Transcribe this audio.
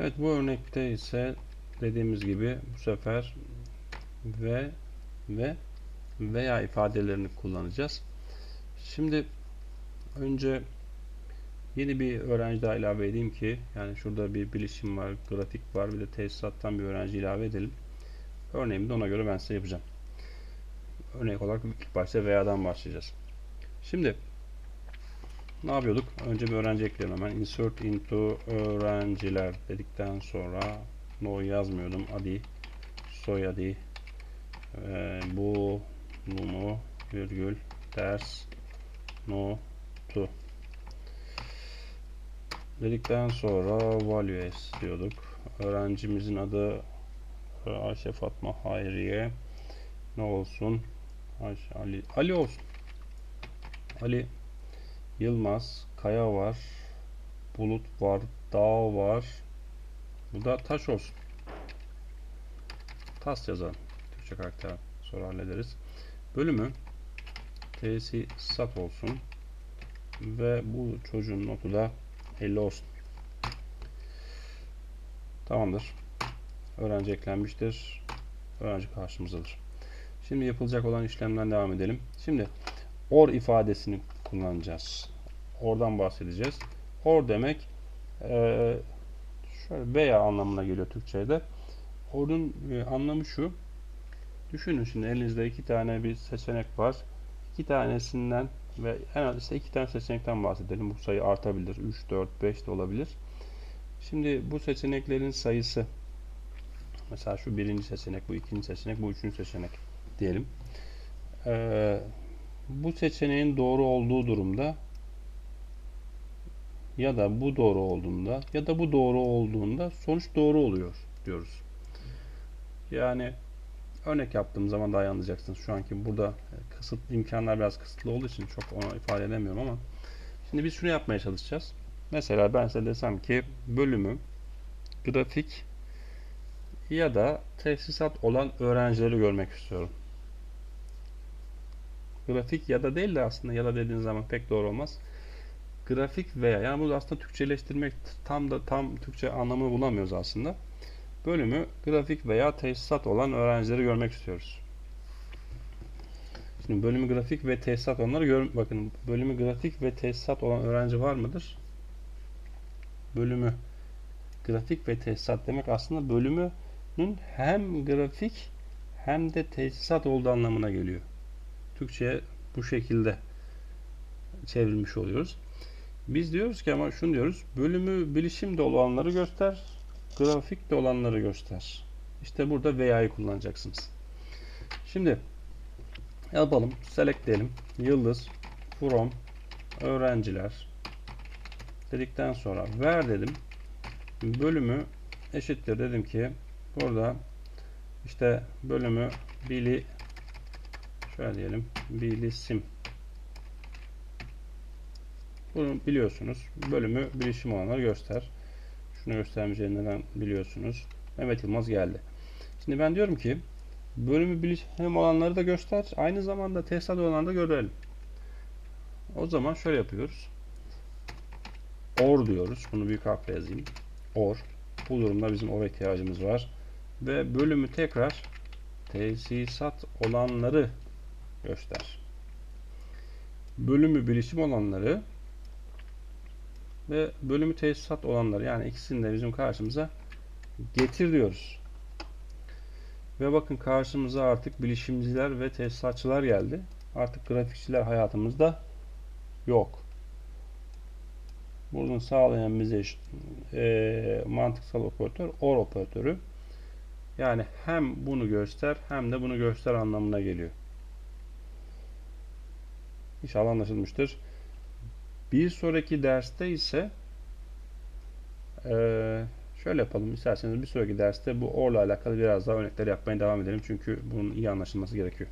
Evet bu örnekte ise dediğimiz gibi bu sefer ve ve veya ifadelerini kullanacağız. Şimdi önce yeni bir öğrenci daha ilave edeyim ki yani şurada bir bilişim var, grafik var bir de tesisattan bir öğrenci ilave edelim. Örneğimi de ona göre ben size yapacağım. Örnek olarak ilk başta veya'dan başlayacağız. Şimdi ne yapıyorduk? Önce bir öğrenci ekleyelim hemen. Insert into öğrenciler dedikten sonra no yazmıyordum. Adi, soyadı, e, bu, numu, virgül, ders, no, to dedikten sonra values diyorduk. Öğrencimizin adı e, Ayşe Fatma Hayriye ne olsun? Ayşe, Ali, Ali olsun. Ali Yılmaz, Kaya var, Bulut var, Dağ var. Bu da taş olsun. Tas yazalım. Türkçe karakter sonra hallederiz. Bölümü tesisat olsun. Ve bu çocuğun notu da 50 olsun. Tamamdır. Öğrenci eklenmiştir. Öğrenci karşımızdadır. Şimdi yapılacak olan işlemden devam edelim. Şimdi or ifadesini kullanacağız. Oradan bahsedeceğiz. Or demek e, şöyle veya anlamına geliyor Türkçe'de. Or'un e, anlamı şu. Düşünün şimdi elinizde iki tane bir seçenek var. İki tanesinden ve en az ise iki tane seçenekten bahsedelim. Bu sayı artabilir. 3, 4, 5 de olabilir. Şimdi bu seçeneklerin sayısı mesela şu birinci seçenek, bu ikinci seçenek, bu üçüncü seçenek diyelim. Ee, bu seçeneğin doğru olduğu durumda ya da bu doğru olduğunda ya da bu doğru olduğunda sonuç doğru oluyor diyoruz. Yani örnek yaptığım zaman daha iyi anlayacaksınız. Şu anki burada kısıt imkanlar biraz kısıtlı olduğu için çok onu ifade edemiyorum ama şimdi biz şunu yapmaya çalışacağız. Mesela ben size desem ki bölümü grafik ya da tesisat olan öğrencileri görmek istiyorum. Grafik ya da değil de aslında ya da dediğiniz zaman pek doğru olmaz. Grafik veya yani bu aslında Türkçeleştirmek tam da tam Türkçe anlamını bulamıyoruz aslında. Bölümü grafik veya tesisat olan öğrencileri görmek istiyoruz. Şimdi bölümü grafik ve tesisat olanları gör bakın bölümü grafik ve tesisat olan öğrenci var mıdır? Bölümü grafik ve tesisat demek aslında bölümünün hem grafik hem de tesisat olduğu anlamına geliyor. Türkçe'ye bu şekilde çevrilmiş oluyoruz. Biz diyoruz ki ama şunu diyoruz. Bölümü bilişimde olanları göster. Grafikte olanları göster. İşte burada veya'yı kullanacaksınız. Şimdi yapalım. Select diyelim. Yıldız from öğrenciler dedikten sonra ver dedim. Bölümü eşittir dedim ki burada işte bölümü bili şöyle diyelim bilisim bunu biliyorsunuz. Bölümü bilişim olanları göster. Şunu göstermeyeceğini neden biliyorsunuz. Mehmet Yılmaz geldi. Şimdi ben diyorum ki bölümü bilişim olanları da göster. Aynı zamanda tesisat olanları da görelim. O zaman şöyle yapıyoruz. Or diyoruz. Bunu büyük harfle yazayım. Or. Bu durumda bizim or ihtiyacımız var. Ve bölümü tekrar tesisat olanları göster. Bölümü bilişim olanları ve bölümü tesisat olanları yani ikisini de bizim karşımıza getir diyoruz. Ve bakın karşımıza artık bilişimciler ve tesisatçılar geldi. Artık grafikçiler hayatımızda yok. Bunu sağlayan bize e, mantıksal operatör OR operatörü. Yani hem bunu göster hem de bunu göster anlamına geliyor. İnşallah anlaşılmıştır. Bir sonraki derste ise ee, şöyle yapalım. İsterseniz bir sonraki derste bu OR ile alakalı biraz daha örnekler yapmaya devam edelim. Çünkü bunun iyi anlaşılması gerekiyor.